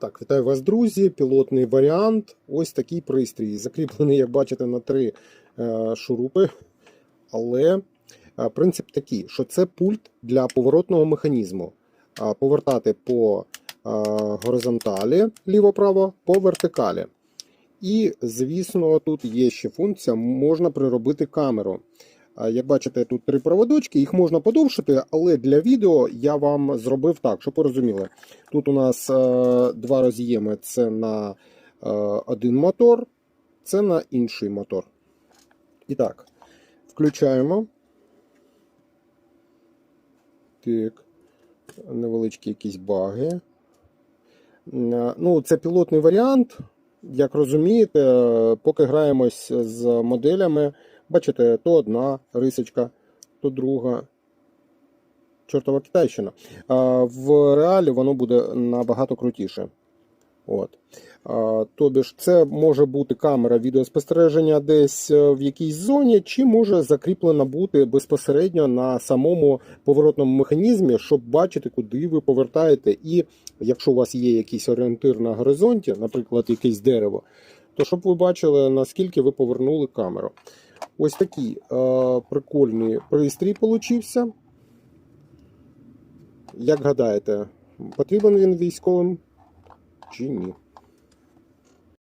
Так, вітаю вас, друзі. Пілотний варіант. Ось такий пристрій. Закріплений, як бачите, на три е, шурупи. Але е, принцип такий, що це пульт для поворотного механізму. Повертати по е, горизонталі ліво-право, по вертикалі. І, звісно, тут є ще функція, можна приробити камеру. Як бачите, тут три проводочки, їх можна подовшити, але для відео я вам зробив так, щоб ви розуміли. Тут у нас е, два роз'єми: це на е, один мотор, це на інший мотор. І так, включаємо. Так, невеличкі якісь баги. Е, Ну, це пілотний варіант. Як розумієте, поки граємось з моделями, бачите, то одна рисочка, то друга. Чортова Китайщина. В реалі воно буде набагато крутіше. От. Тобі ж це може бути камера відеоспостереження десь е, в якійсь зоні, чи може закріплена бути безпосередньо на самому поворотному механізмі, щоб бачити, куди ви повертаєте. І якщо у вас є якийсь орієнтир на горизонті, наприклад, якесь дерево, то щоб ви бачили, наскільки ви повернули камеру. Ось такий е, прикольний пристрій получився. Як гадаєте, потрібен він військовим чи ні?